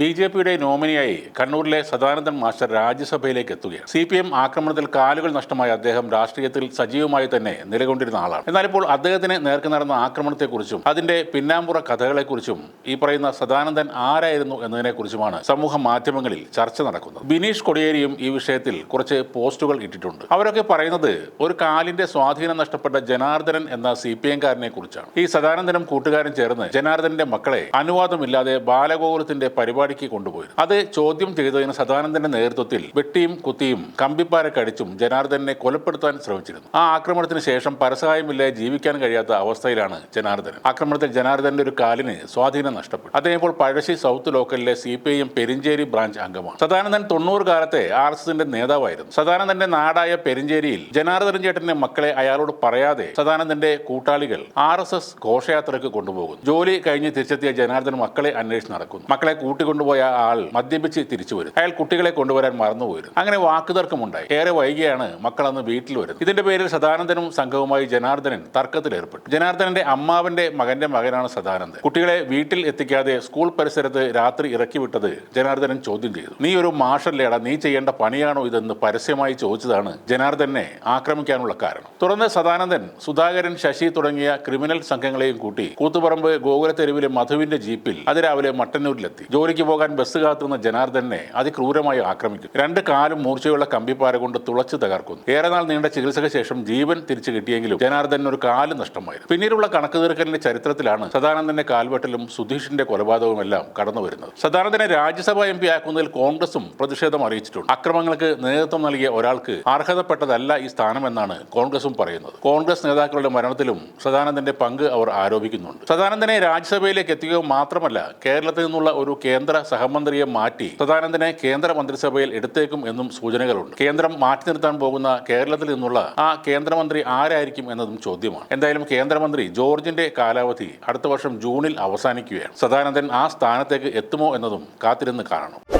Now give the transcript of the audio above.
B J പിയുടെ നോമിനിയായി കണ്ണൂരിലെ Sadanandan master രാജ്യസഭയിലേക്ക് എത്തുകയാണ്. സി പി എം ആക്രമണത്തിൽ കാലുകൾ നഷ്ടമായ അദ്ദേഹം രാഷ്ട്രീയത്തിൽ സജീവമായി തന്നെ നിലകൊണ്ടിരുന്ന ആളാണ്. എന്നാൽ ഇപ്പോൾ അദ്ദേഹത്തിന് നേർക്ക് നടന്ന ആക്രമണത്തെക്കുറിച്ചും അതിന്റെ പിന്നാമ്പുറ കഥകളെക്കുറിച്ചും ഈ പറയുന്ന സദാനന്ദൻ ആരായിരുന്നു എന്നതിനെക്കുറിച്ചുമാണ് സമൂഹ മാധ്യമങ്ങളിൽ ചർച്ച നടക്കുന്നത്. ബിനീഷ് കൊടിയേരിയും ഈ വിഷയത്തിൽ കുറച്ച് പോസ്റ്റുകൾ ഇട്ടിട്ടുണ്ട്. അവരൊക്കെ പറയുന്നത് ഒരു കാലിന്റെ സ്വാധീനം നഷ്ടപ്പെട്ട ജനാർദ്ദനൻ എന്ന സി പി എംകാരനെ കുറിച്ചാണ് ഈ സദാനന്ദനും കൂട്ടുകാരും ചേർന്ന് ജനാർദ്ദനന്റെ മക്കളെ അനുവാദമില്ലാതെ ബാലഗോകുലത്തിന്റെ പരിപാടിക്ക് കൊണ്ടുപോയി അത് ചോദ്യം ചെയ്തതിന് സദാനന്ദന്റെ നേതൃത്വത്തിൽ വെട്ടിയും കുത്തിയും കമ്പിപ്പാരക്കടിച്ചും ജനാർദ്ദനെ കൊലപ്പെടുത്താൻ ശ്രമിച്ചിരുന്നു. ആ ആക്രമണത്തിന് ശേഷം പരസഹായമില്ലാതെ ജീവിക്കാൻ കഴിയാത്ത അവസ്ഥയിലാണ് ജനാർദ്ദനൻ ആക്രമണത്തിൽ ജനാർദ്ദന്റെ ഒരു കാലിന് സ്വാധീനം നഷ്ടപ്പെട്ടു. അദ്ദേഹം ഇപ്പോൾ Pazhassi south ലോക്കലിലെ C P I Perinchery branch അംഗമാണ്. സദാനന്ദൻ തൊണ്ണൂറ് കാലത്തെ ആർ എസ് എസിന്റെ നേതാവായിരുന്നു. സദാനന്ദന്റെ നാടായ പെരിഞ്ചേരിയിൽ ജനാർദ്ദൻ ചേട്ടന്റെ മക്കളെ അയാളോട് പറയാതെ സദാനന്ദന്റെ കൂട്ടാളികൾ ആർ എസ് എസ് ഘോഷയാത്രയ്ക്ക് കൊണ്ടുപോകുന്നു. ജോലി കഴിഞ്ഞ് തിരിച്ചെത്തിയ ജനാർദ്ദൻ മക്കളെ അന്വേഷിച്ച് നടക്കുന്നു. മക്കളെ കൂട്ടിക്കൊണ്ടുപോയ ആൾ മദ്യപിച്ച് തിരിച്ചു വരും. അയാൾ കുട്ടികളെ കൊണ്ടുവരാൻ മറന്നുപോയിരുന്നു അങ്ങനെ വാക്കുതർക്കമുണ്ടായി. ഏറെ വൈകിയാണ് മക്കൾ അന്ന് വീട്ടിൽ വരുന്നത്. ഇതിന്റെ പേരിൽ സദാനന്ദനും സംഘവുമായി ജനാർദ്ദനൻ തർക്കത്തിലേർപ്പെട്ടു ജനാർദ്ദനന്റെ അമ്മാവന്റെ മകന്റെ മകനാണ് സദാനന്ദൻ. കുട്ടികളെ വീട്ടിൽ എത്തിക്കാതെ സ്കൂൾ പരിസരത്ത് രാത്രി ഇറക്കി വിട്ടത് ജനാർദ്ദനൻ ചോദ്യം ചെയ്തു. നീ ഒരു മാഷല്ലേടാ നീ ചെയ്യേണ്ട പണിയാണോ ഇതെന്ന് പരസ്യമായി ചോദിച്ചതാണ് ജനാർദ്ദനെ ആക്രമിക്കാനുള്ള കാരണം. തുടർന്ന് സദാനന്ദൻ സുധാകരൻ ശശി തുടങ്ങിയ ക്രിമിനൽ സംഘങ്ങളെയും കൂട്ടി കൂത്തുപറമ്പ് ഗോകുലത്തെരുവിലെ മധുവിന്റെ ജീപ്പിൽ അതിരാവിലെ മട്ടന്നൂരിലെത്തി. ജോലിക്ക് പോകാൻ ബസ് കാത്തുന്ന ജനാർദ്ദനെ അതിക്രൂരമായി ആക്രമിക്കും. രണ്ട് കാലും മൂർച്ചയുള്ള കമ്പിപ്പാര കൊണ്ട് തുളച്ചു തകർക്കുന്നു. ഏറെ നാൾ നീണ്ട ചികിത്സയ്ക്ക് ശേഷം ജീവൻ തിരിച്ചു കിട്ടിയെങ്കിലും ജനാർദ്ദന് ഒരു കാൽ നഷ്ടമായിരുന്നു. പിന്നീടുള്ള കണക്ക് തീർക്കലിന്റെ ചരിത്രത്തിലാണ് സദാനന്ദന്റെ കാൽവെട്ടലും സുധീഷിന്റെ കൊലപാതകവും എല്ലാം കടന്നു വരുന്നത്. സദാനന്ദനെ രാജ്യസഭാ എം പി ആക്കുന്നതിൽ കോൺഗ്രസും പ്രതിഷേധം അറിയിച്ചിട്ടുണ്ട്. അക്രമങ്ങൾക്ക് നേതൃത്വം നൽകിയ ഒരാൾക്ക് അർഹതപ്പെട്ടതല്ല ഈ സ്ഥാനമെന്നാണ് കോൺഗ്രസും പറയുന്നത്. കോൺഗ്രസ് നേതാക്കളുടെ മരണത്തിലും സദാനന്ദന്റെ പങ്ക് അവർ ആരോപിക്കുന്നുണ്ട്. സദാനന്ദനെ രാജ്യസഭയിലേക്ക് എത്തിക്കുക മാത്രമല്ല കേരളത്തിൽ നിന്നുള്ള ഒരു കേന്ദ്ര സഹമന്ത്രിയെ മാറ്റി സദാനന്ദനെ കേന്ദ്ര മന്ത്രിസഭയിൽ എടുത്തേക്കും എന്നും സൂചനകളുണ്ട്. കേന്ദ്രം മാറ്റി നിർത്താൻ പോകുന്ന കേരളത്തിൽ നിന്നുള്ള ആ കേന്ദ്രമന്ത്രി ആരായിരിക്കും എന്നതും ചോദ്യമാണ്. എന്തായാലും കേന്ദ്രമന്ത്രി ജോർജിന്റെ കാലാവധി അടുത്ത വർഷം ജൂണിൽ അവസാനിക്കുകയാണ്. സദാനന്ദൻ ആ സ്ഥാനത്തേക്ക് എത്തുമോ എന്നതും കാത്തിരുന്ന് കാണണം.